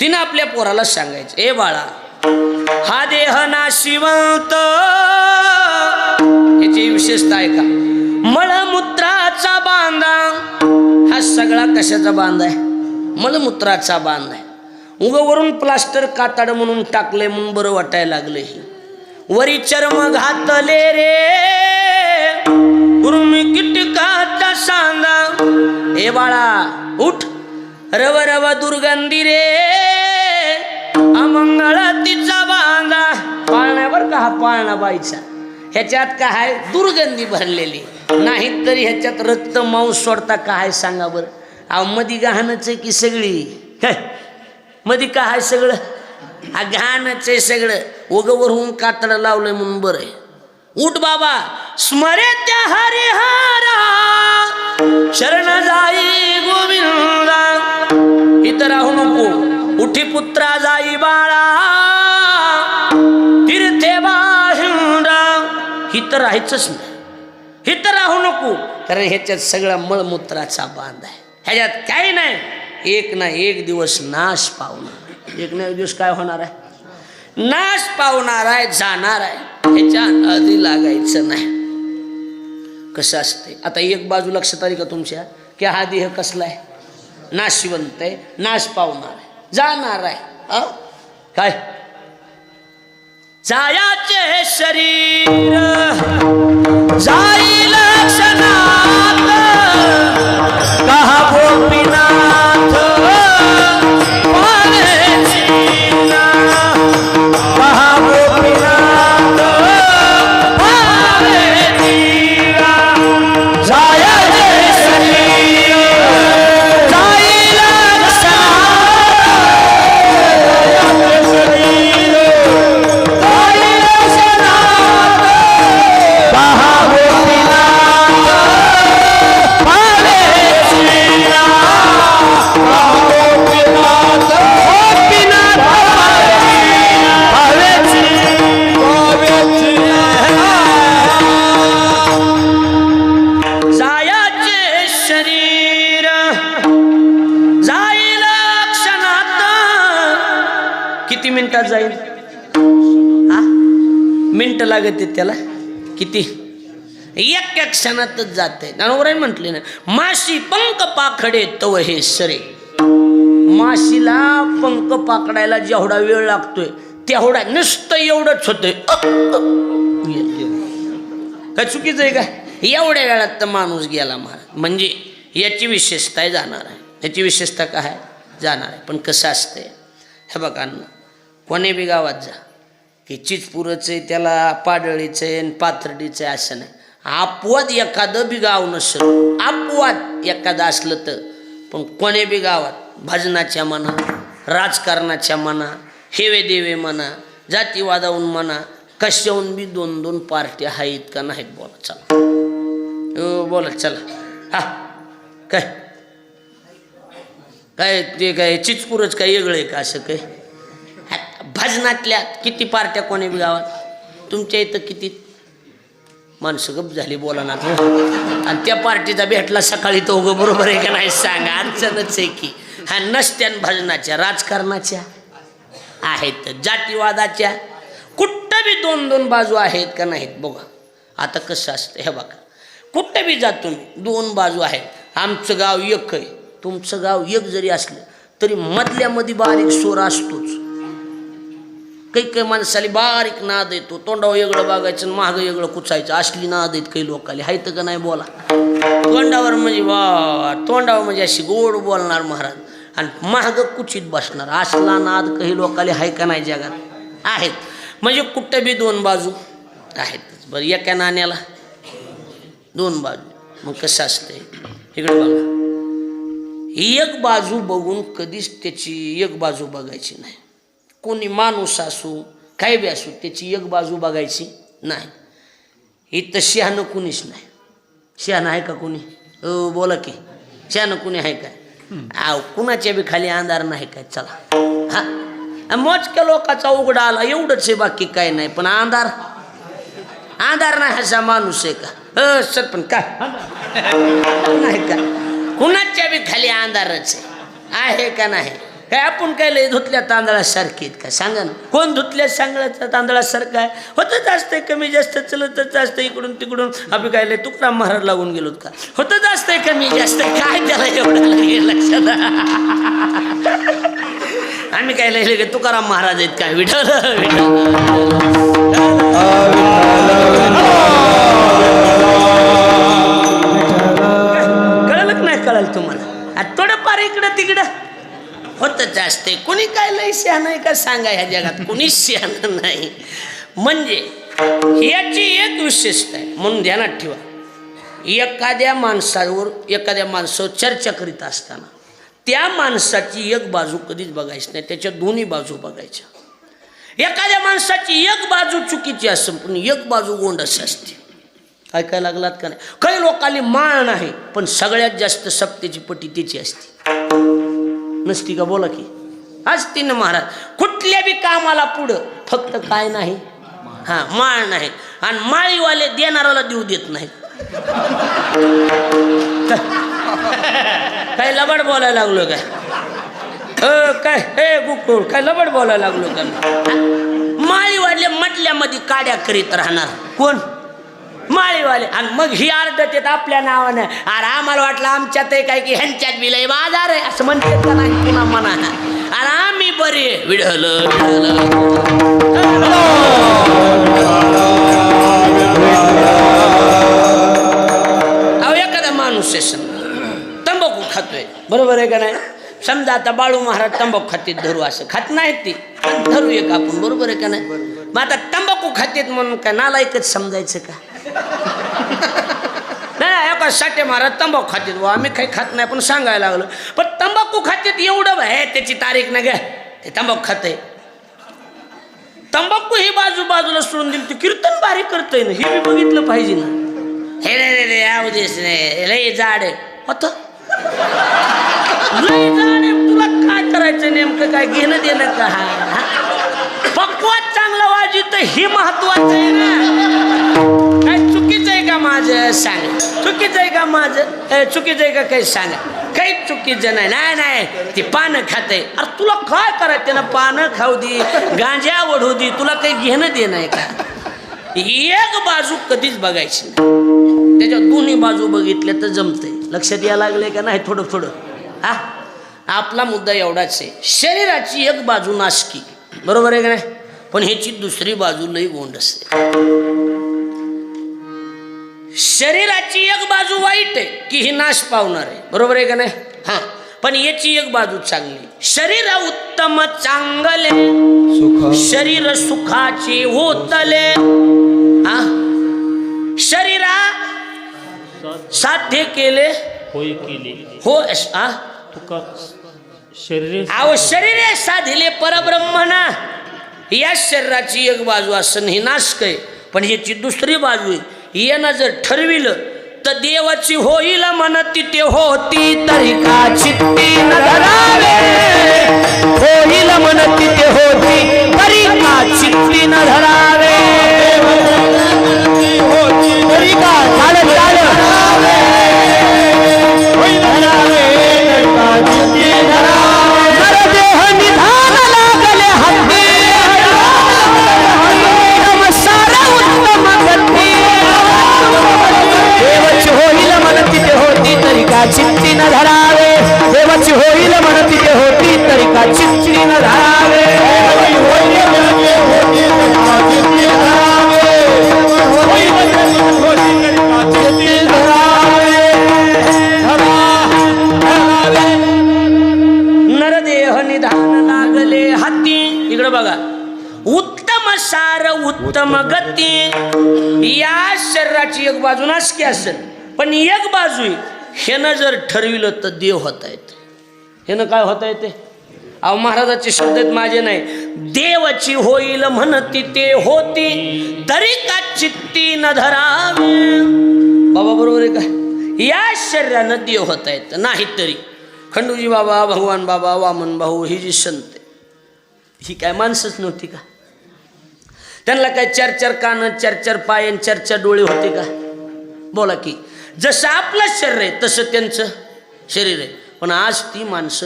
तिनं आपल्या पोराला सांगायचं ए बाळा हा देह नाशिवंत याची विशेषता आहे का? मळमूत्राचा बांधा हा सगळा कशाचा बांध आहे? मलमूत्राचा बांध आहे. उगवरून प्लास्टर काताड म्हणून टाकले म्हणून बरं वाटायला लागलं ही. वरी चर्म घातले रे कुर्मी किटकाचा सांगा ए बाळा उठ रव रव दुर्गंधी रे अमंगळा तिचा बांधा पाळण्यावर का हा पाळणा बाईचा? ह्याच्यात काय दुर्गंधी भरलेली? नाही तरी ह्याच्यात रक्त मांस सोडता काय सांगा बरं? अहो मधी गहाणच आहे की सगळी? काय मधी काय आहे सगळं? हा घाणच आहे सगळं. उगवरून कातडं लावलंय म्हणून बरं आहे. उठ बाबा स्मरे त्या हरिहारा. शरण जाई गोविंदा. इथं राहू नको. उठी पुत्रा जाई बाळा. तीर्थे बाहिंदा हित राहायचंच नाही. हित राहू नको. कारण ह्याच्यात सगळा मळमूत्राचा बांध आहे. ह्याच्यात काही नाही. एक ना एक दिवस नाश पावणार. एक ना एक दिवस काय होणार आहे? नाश पावणार आहे जाणार आहे. ह्याच्या आधी लागायचं नाही. कसं असते आता एक बाजू लक्षात आली का तुमच्या? की हा देह कसला आहे? नाशिवंत आहे. नाश पावणार आहे. जाणार आहे. काय? जायाचे शरीर जाईल क्षणात. कहा गोपीनाथ किती मिनिटात जाईल? हा? मिनिट लागत त्याला? किती? एक एक क्षणातच जाते नवराय म्हटले ना माशी पंख पाखडे तव हे सरे. माशीला पंख पाकडायला जेवढा वेळ लागतोय तेवढा नुसतं एवढंच होतंय. का काय चुकीचं आहे का? एवढ्या वेळात तर माणूस गेला महाराज म्हणजे याची विशेषता आहे जाणार आहे. याची विशेषता काय? जाणार आहे. पण कसं असतंय? हे बघा कोणी बी गावात जा. की चिचपुरचं आहे त्याला पाडळीचं आहे आणि पाथर्डीचं आहे असं नाही. अपवाद एखादं बी गाव नसेल. अपवाद एखादं असलं तर. पण कोणी बी गावात भजनाच्या म्हणा राजकारणाच्या म्हणा हेवे देवे म्हणा जातीवादाहून म्हणा कशाहून बी दोन दोन पार्ट्या आहेत का नाहीत बोला चला. हो बोला चला. हा काय? काय ते काय चिचपूरच काय वेगळं आहे का असं काय? भजनातल्या किती पार्ट्या कोणी बी गावात? तुमच्या इथं किती? माणसं गप झाली बोला ना आणि त्या पार्टीचा भेटला सकाळी तो उगं बरोबर आहे का नाही सांगा. अडचणच आहे की. हा नसत्यान भजनाच्या राजकारणाच्या. आहेत जातीवादाच्या. कुठं बी दोन दोन बाजू आहेत का नाहीत बघा. आता कसं असतं हे बघा. कुठं बी जात तुम्ही दोन बाजू आहेत. आमचं गाव एक आहे. तुमचं गाव एक जरी असलं तरी मधल्यामध्ये बारीक सोर असतोच. काही काही माणसाला बारीक नाद येतो. तोंडावर वेगळं बघायचं आणि मागं वेगळं कुचायचं. असली नाद येत काही लोकाली. हायत का नाही बोला? तोंडावर म्हणजे वा तोंडावर म्हणजे अशी गोड बोलणार महाराज. आणि मागं कुचित बसणार. असला नाद काही लोकाले हाय का नाही जगात? आहेत. म्हणजे कुठं बी दोन बाजू आहेत. बरं एका नाण्याला दोन बाजू. मग कसं असतंय? इकडे बघा. एक बाजू बघून कधीच त्याची एक बाजू बघायची नाही. कोणी माणूस असू काय बी असू त्याची एक बाजू बघायची नाही. इथं शहाणं कुणीच नाही. शहाणं आहे का कुणी? हो बोला की. शहाणं कुणी आहे काय? आव कुणाच्या बी खाली अंधार नाही काय? चला. हा. मोजक्या लोकाचा उघडा आला एवढंच आहे बाकी काय नाही. पण अंधार? अंधार नाही असा माणूस आहे का? ह सर पण काय? नाही का? कुणाच्या बी खाली अंधारच आहे का नाही? काय आपण काय लय धुतल्या तांदळासारखे आहेत का? सांगा ना. कोण धुतल्या सांगळ्याच्या तांदळासारखं आहे? होतच असतंय कमी जास्त चलतच असतं इकडून तिकडून. आपण काय लय तुकाराम महाराज लागून गेलोत का? होतच असतंय कमी जास्त. काय त्याला एवढं लक्षात? आम्ही काय लय की तुकाराम महाराज आहेत काय विठल विठल कळलं नाही कळलं तुम्हाला. थोडंफार इकडं तिकडं. होतच असते कुणी काय लय शहाणं आहे का सांगा ह्या जगात? कुणीच शहाणं नाही. म्हणजे याची एक विशेषता आहे. म्हणून ध्यानात ठेवा. एखाद्या माणसावर एखाद्या माणसावर चर्चा करीत असताना त्या माणसाची एक बाजू कधीच बघायची नाही. त्याच्या दोन्ही बाजू बघायच्या. एखाद्या माणसाची एक बाजू चुकीची असं पण एक बाजू गोंडस असते. काय काय लागलात का नाही? काही लोकांनी माळ नाही पण सगळ्यात जास्त सप्तेची पटी तिची असते. नसती का? बोला की. असती ना महाराज कुठल्या बी कामाला पुढं फक्त काय नाही. हा माळ नाही. आणि माळीवाले देणाराला देऊ देत नाही. काय लबड बोलायला लागलो काय? काय हे गुकुळ काय लबड बोलायला लागलो का? माळीवाले म्हटल्यामध्ये काड्या करीत राहणार. कोण? माळीवाले. आणि मग ही अर्धत येत आपल्या नावानं. अरे आम्हाला वाटलं आमच्यात आहे काय की ह्यांच्यात बी बाजार आहे असं म्हणते का नाही पुन्हा म्हणा अरे आम्ही बरे. विढलं अहो एखादा माणूस आहे समजा. तंबाखू खातोय. बरोबर आहे का नाही? समजा आता बाळू महाराज तंबाखू खातीत धरू असं खात नाहीत ती. पण धरू एक आपण? बरोबर आहे का नाही? मग आता तंबाखू खातीत म्हणून काय नालायकच समजायचं का? नाही नाही साठे महाराज तंबाखू खातेत वा आम्ही काही खात नाही पण सांगायला लागलो. पण तंबाखू खातेत एवढं आहे त्याची तारीख ना घ्या. ते तंबाखू खाते तंबाखू ही बाजू बाजूला सोडून दिली तू कीर्तन भारी करतंय ना. हे मी बघितलं पाहिजे ना. हे रे रे रे याव रे लय जाड आहे. होत? लय जाड आहे. तुला काय करायचं नेमकं? काय घेणं देणं का? हा हा? पक्वात चांगला वाजित हे महत्वाचं आहे ना. काय चुकीचं आहे का माझं सांग चुकीचं आहे का माझं? चुकीचं आहे का काही सांगा काही चुकीचं नाही नाही नाही. ती पानं खाते. अरे तुला काय करायचं? ना पानं खाऊ दे गांजा ओढू दे तुला काही घेणं दे नाही का? एक बाजू कधीच बघायची नाही. त्याच्या दोन्ही बाजू बघितल्या तर जमतंय. लक्षात यायला लागले का नाही? थोडं थोडं. हा? आपला मुद्दा एवढाच आहे. शरीराची एक बाजू नाशकी. बरोबर आहे का नाही? पण ह्याची दुसरी बाजू लई गोंड असते शरीराची एक बाजू वाईट आहे की ही नाश पावणार आहे. बरोबर आहे का नाही? हा. पण याची एक बाजू चांगली. शरीर उत्तम चांगले. सुख. शरीर सुखाचे होतले. हा. शरीरा साध्य केले. होय केले. हो हा. तुका शरीर अहो शरीरे साधिले परब्रह्मना या शरीराची एक बाजू असं ही नाशक आहे पण ह्याची दुसरी बाजू आहे. यानं जर ठरविलं तर देवाची होईल म्हणती ते होती तरी का चित्ती न धरावे? होईल म्हणती ते या शरीराची एक बाजू नाशकी असेल पण एक बाजू आहे. ह्यानं जर ठरविलं तर देव होता येत. ह्यानं काय होता येते? अहो महाराजाचे शब्द आहेत माझे नाही. देवाची होईल म्हणती ते होती तरी का चित्ती न धरावे. बाबा बरोबर आहे का? या शरीरानं देव होता येतं नाही तरी. खंडूजी बाबा भगवान बाबा वामन भाऊ ही जी संत आहे, ही काय माणसंच नव्हती का? त्यांना काय चार चार कान चार चार पाय आणि चार चार डोळे होते का? बोला की जसं आपलं शरीर आहे तसं त्यांचं शरीर आहे. पण आज ती माणसं